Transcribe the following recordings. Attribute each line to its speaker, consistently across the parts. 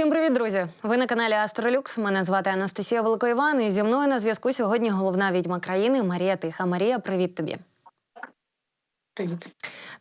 Speaker 1: Всім привіт, друзі! Ви на каналі Астролюкс. Мене звати Анастасія Великоїван. І зі мною на зв'язку сьогодні головна відьма країни Марія Тиха. Марія, привіт тобі.
Speaker 2: Привіт.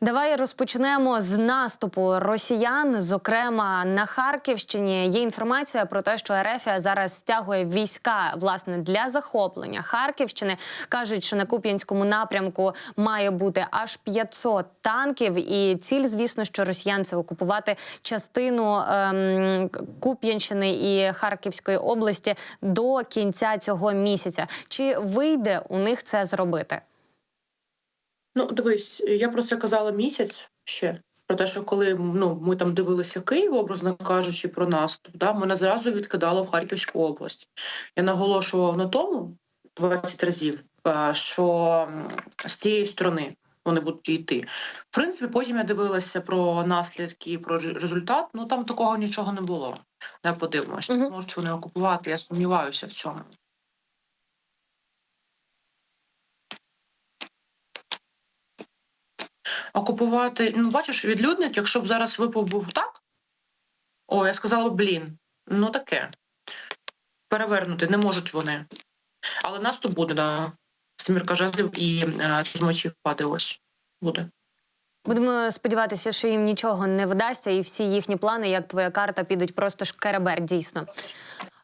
Speaker 1: Давай розпочнемо з наступу росіян, зокрема на Харківщині. Є інформація про те, що Ерефія зараз стягує війська власне для захоплення Харківщини. кажуть, що на Куп'янському напрямку має бути аж 500 танків. І ціль, звісно, що росіян це окупувати частину ем, Куп'янщини і Харківської області до кінця цього місяця. Чи вийде у них це зробити?
Speaker 2: Ну, дивись, я про це казала місяць ще. Про те, що коли ну, ми там дивилися Київ, образно кажучи, про наступ, да, мене зразу відкидало в Харківську область. Я наголошувала на тому 20 разів, е, що з тієї сторони вони будуть йти. В принципі, потім я дивилася про наслідки про ре- результат. Ну там такого нічого не було. Не подивимося.
Speaker 1: Мгм.
Speaker 2: Можуть вони окупувати, я сумніваюся в цьому. Окупувати. Ну, бачиш, відлюдник, якщо б зараз випав був так, о, я сказала блін, ну таке. Перевернути не можуть вони. Але наступ буде, да. Смірка жезлів і е, з мочі впаде ось. Буде.
Speaker 1: Будемо сподіватися, що їм нічого не вдасться, і всі їхні плани, як твоя карта, підуть просто шкеребер, дійсно.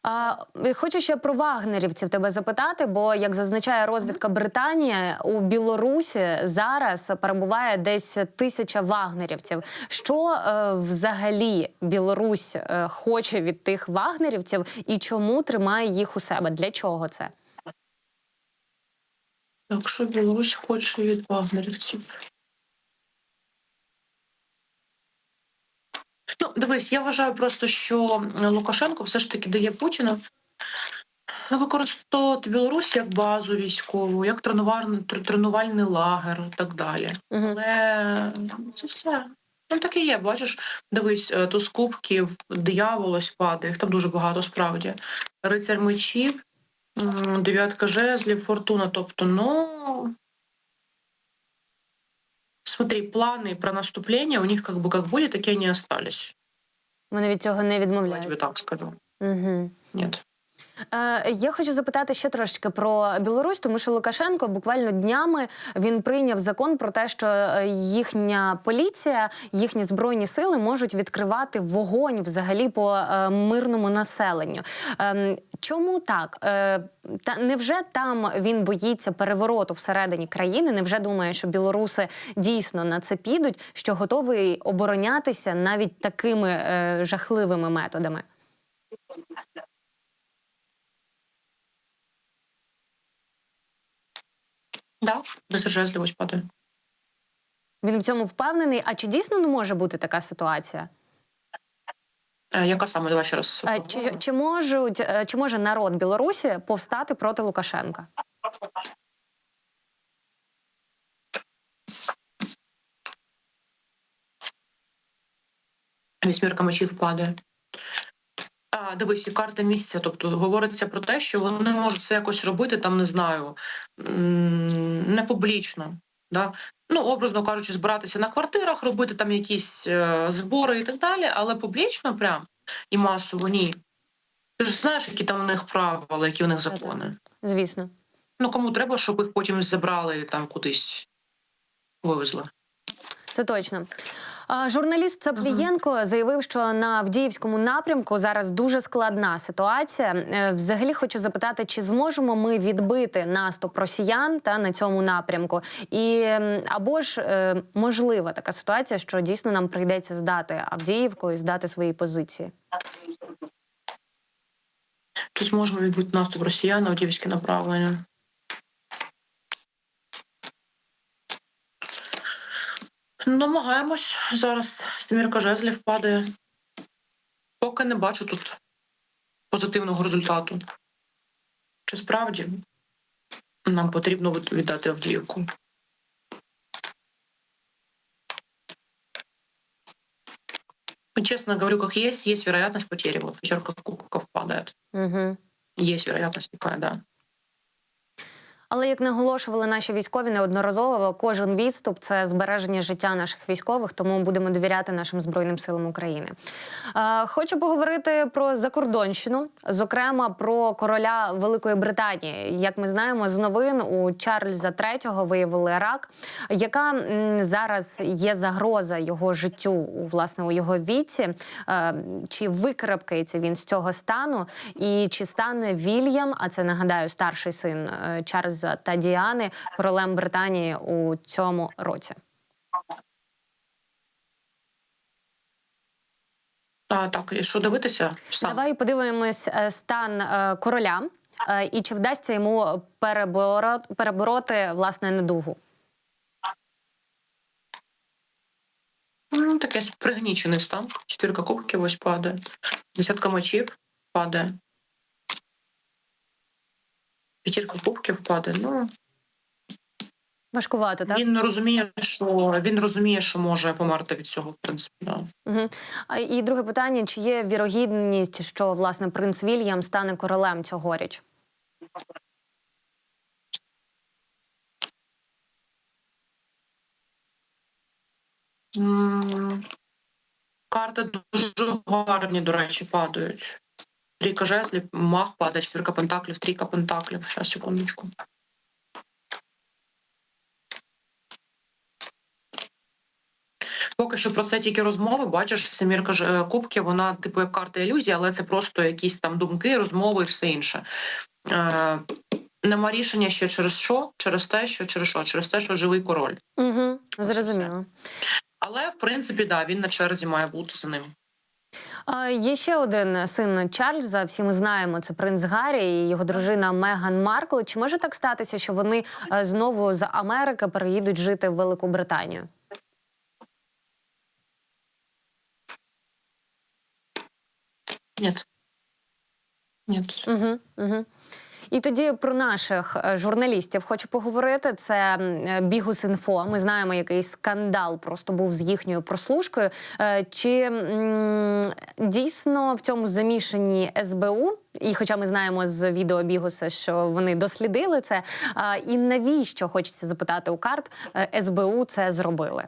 Speaker 1: А, хочу ще про вагнерівців тебе запитати, бо як зазначає розвідка Британії, у Білорусі зараз перебуває десь тисяча вагнерівців. Що е, взагалі Білорусь е, хоче від тих вагнерівців і чому тримає їх у себе? Для чого це?
Speaker 2: Якщо Білорусь хоче від вагнерівців. Ну, дивись, я вважаю просто, що Лукашенко все ж таки дає Путіну використовувати Білорусь як базу військову, як тренувальний, тренувальний лагер і так далі.
Speaker 1: Угу.
Speaker 2: Але це все. Ну так і є. Бачиш, дивись, е, туз кубків, диявол ось падає, їх там дуже багато справді. Рицар мечів, дев'ятка жезлів, фортуна. Тобто, ну Смотри, планы про наступление у них как бы как были, так и они остались.
Speaker 1: Вони від цього не
Speaker 2: Я тебе
Speaker 1: відмовляють.
Speaker 2: так скажу.
Speaker 1: Угу.
Speaker 2: Нет.
Speaker 1: Е, Я хочу запитати ще трошки про Білорусь, тому що Лукашенко буквально днями він прийняв закон про те, що е, їхня поліція, їхні збройні сили можуть відкривати вогонь взагалі по е, мирному населенню. Ем, Чому так? Е, Та невже там він боїться перевороту всередині країни? Невже думає, що білоруси дійсно на це підуть, що готовий оборонятися навіть такими е, жахливими методами?
Speaker 2: Да, без падає.
Speaker 1: Він в цьому впевнений. А чи дійсно не може бути така ситуація?
Speaker 2: Е, Яка саме? Давай ще раз.
Speaker 1: Е, Чи, чи можуть е, чи може народ Білорусі повстати проти Лукашенка?
Speaker 2: Вісьмірка мечів падає. А, дивись, і карта місяця. Тобто говориться про те, що вони можуть це якось робити, там не знаю, не публічно. Да? Ну, образно кажучи, збиратися на квартирах, робити там якісь е, збори і так далі, але публічно прям і масово ні. Ти ж знаєш, які там у них правила, які у них закони.
Speaker 1: Звісно.
Speaker 2: Ну, кому треба, щоб їх потім забрали і там кудись вивезли.
Speaker 1: Це точно. Журналіст Цаплієнко заявив, що на Авдіївському напрямку зараз дуже складна ситуація. Е, Взагалі хочу запитати, чи зможемо ми відбити наступ росіян та на цьому напрямку, і або ж е, можлива така ситуація, що дійсно нам прийдеться здати Авдіївку і здати свої позиції.
Speaker 2: Чи зможемо відбути наступ росіян на Авдіївське направлення? Намагаємось зараз. Семірка жезлів падає. Поки не бачу тут позитивного результату. Чи справді нам потрібно віддати Авдіївку? Ну, Честно говорю, как есть, есть вероятность потери. Вот пятерка кубков падает.
Speaker 1: Угу.
Speaker 2: Есть вероятность такая, да.
Speaker 1: Але як наголошували наші військові неодноразово, кожен відступ це збереження життя наших військових, тому будемо довіряти нашим збройним силам України. Е, хочу поговорити про закордонщину, зокрема про короля Великої Британії. Як ми знаємо з новин у Чарльза III виявили рак, яка м, зараз є загроза його життю у власне у його віці. Е, чи викарабкається він з цього стану, і чи стане Вільям, а це нагадаю старший син е, Чарльза та Діани, королем Британії у цьому році?
Speaker 2: А, так, і що дивитися? Сам.
Speaker 1: Давай подивимось е, стан е, короля е, і чи вдасться йому перебороти, перебороти власне недугу.
Speaker 2: Ну, таке пригнічений стан. Чотирка кубків ось падає. Десятка мечів падає. П'ятірка кубків падає. Ну,
Speaker 1: Важкувато, так?
Speaker 2: він розуміє, що він розуміє, що може померти від цього, в принципі. Да.
Speaker 1: Угу. І друге питання: чи є вірогідність, що власне принц Вільям стане королем цьогоріч?
Speaker 2: Карти дуже гарні, до речі, падають. Трійка жезлів, мах падає, четвірка пентаклів, трійка пентаклів. Зараз, секундочку. Поки що про це тільки розмови. Бачиш, семірка ж е, кубків, вона типу як карта ілюзії, але це просто якісь там думки, розмови і все інше. Е, нема рішення ще через що? Через те, що через що? Через те, що живий король.
Speaker 1: Угу. Зрозуміло.
Speaker 2: Але в принципі, да, він на черзі має бути за ним.
Speaker 1: Є ще один син Чарльза. Всі ми знаємо, це принц Гаррі і його дружина Меган Маркл. Чи може так статися, що вони е, знову з Америки переїдуть жити в Велику Британію?
Speaker 2: Ні. Ні.
Speaker 1: Угу, угу. І тоді про наших е, журналістів хочу поговорити. Це м, Бігус.Інфо. Ми знаємо, який скандал просто був з їхньою прослушкою. Е, Чи дійсно в цьому замішані СБУ? І хоча ми знаємо з відео Бігуса, що вони дослідили це. І навіщо хочеться запитати у карт е, СБУ це зробили?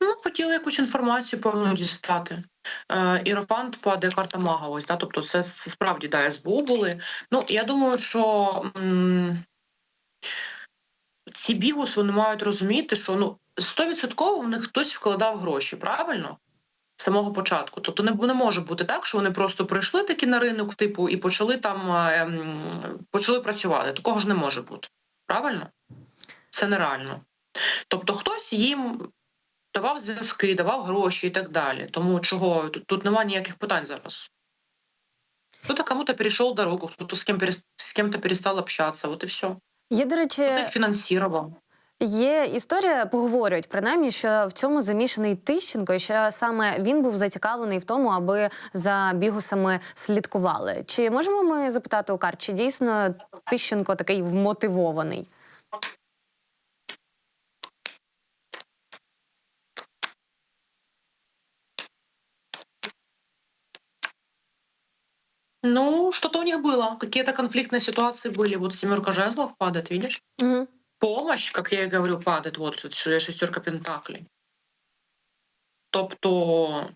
Speaker 2: Ну, хотіли якусь інформацію повну дістати. Е, Ірофант падає карта мага. Ось, да? тобто це, це справді да, СБУ були. Ну, я думаю, що м- ці бігус вони мають розуміти, що ну 100% в них хтось вкладав гроші, правильно? З самого початку. Тобто не, не може бути так, що вони просто прийшли таки на ринок, типу, і почали там е, почали працювати. Такого ж не може бути. Правильно? Це нереально. Тобто хтось їм давав зв'язки, давав гроші і так далі. Тому чого тут, тут немає ніяких питань зараз. Кто-то кому-то перешел дорогу, кто-то с, кем перес- с кем-то перестал общаться, вот и все.
Speaker 1: Є, до речі,
Speaker 2: их финансировал.
Speaker 1: Є історія, поговорюють принаймні, що в цьому замішаний Тищенко, і що саме він був зацікавлений в тому, аби за бігусами слідкували. Чи можемо ми запитати у карт, чи дійсно Тищенко такий вмотивований?
Speaker 2: Ну, что-то у них было. Какие-то конфликтные ситуации были. Вот семерка жезлов падает, видишь?
Speaker 1: Угу.
Speaker 2: Помощь, как я и говорю, падает. Вот тут ш- шестерка пентаклей. Тобто,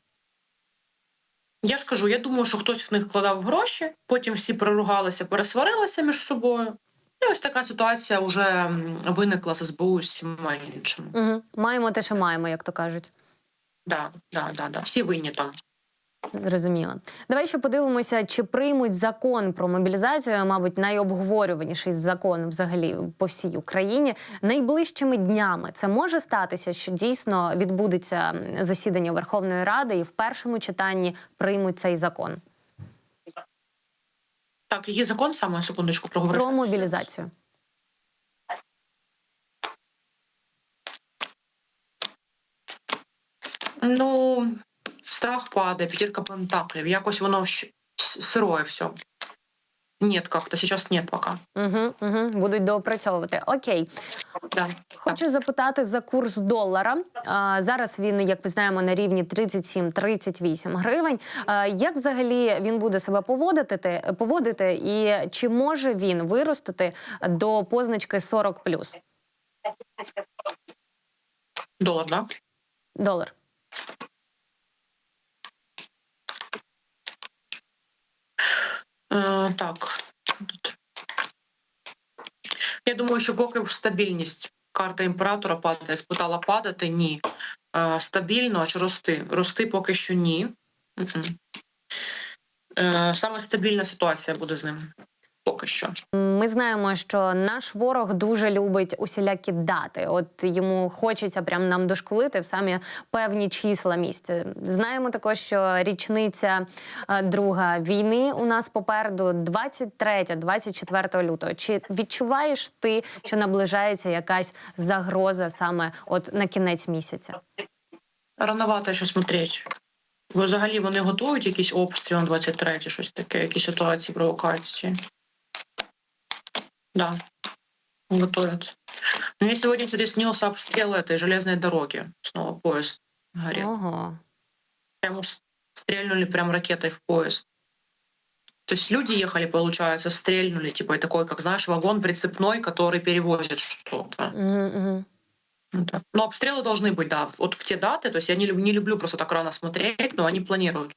Speaker 2: я ж кажу, я думаю, що хтось в них вкладав гроші, потім всі проругалися, пересварилися між собою. І ось така ситуація вже м, виникла з СБУ і з всіма іншими.
Speaker 1: Угу. Маємо те, що маємо, як то кажуть.
Speaker 2: Да, да, да, да. Всі винні там.
Speaker 1: Зрозуміло. Давай ще подивимося, чи приймуть закон про мобілізацію, мабуть, найобговорюваніший закон взагалі по всій Україні найближчими днями. Це може статися, що дійсно відбудеться засідання Верховної Ради і в першому читанні приймуть цей закон
Speaker 2: Так, є закон саме секундочку проговорити.
Speaker 1: про мобілізацію.
Speaker 2: Ну, страх падає, п'ятірка пентаклів. Якось воно сироє все. нет как-то, сейчас нет пока.
Speaker 1: Угу, угу, будуть доопрацьовувати. Окей.
Speaker 2: Да.
Speaker 1: Хочу запитати за курс долара. А, зараз він, як ми знаємо, на рівні 37-38 гривень. А, як взагалі він буде себе поводити, поводити, і чи може він виростити до позначки 40
Speaker 2: Доллар, да?
Speaker 1: долар?
Speaker 2: Так. Я думаю, що поки стабільність карта імператора падає, спитала падати ні. Е, стабільно, аж рости. Рости поки що ні. Е, саме стабільна ситуація буде з ним. Поки що.
Speaker 1: Ми знаємо, що наш ворог дуже любить усілякі дати. От йому хочеться прям нам дошкулити в самі певні числа місця. Знаємо також, що річниця е, друга війни у нас попереду 23-24 лютого. Чи відчуваєш ти, що наближається якась загроза саме от на кінець місяця?
Speaker 2: Рановато ще смотреть. Бо взагалі вони готують якийсь обстріл на 23 щось таке, якісь ситуації, провокації. Да, готовят. Мне сегодня, кстати, снился обстрел этой железной дороги. Снова поезд горел.
Speaker 1: Ого.
Speaker 2: Прямо стрельнули прям ракетой в поезд. То есть люди ехали, получается, стрельнули, типа и такой, как знаешь, вагон прицепной, который перевозит что-то. Так. Но обстрелы должны быть, да, вот в те даты. То есть я не, не люблю просто так рано смотреть, но они планируют.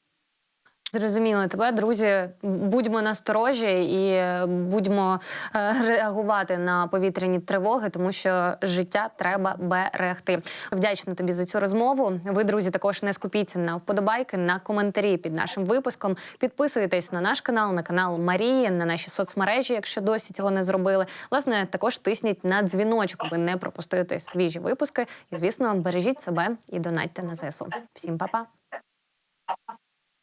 Speaker 1: Зрозуміло тебе, друзі. Будьмо насторожі і е, будьмо е, реагувати на повітряні тривоги, тому що життя треба берегти. Вдячна тобі за цю розмову. Ви, друзі, також не скупіться на вподобайки, на коментарі під нашим випуском. Підписуйтесь на наш канал, на канал Марії, на наші соцмережі, якщо досі цього не зробили. Власне, також тисніть на дзвіночок, аби не пропустити свіжі випуски. І звісно, бережіть себе і донатьте на ЗСУ. Всім па-па!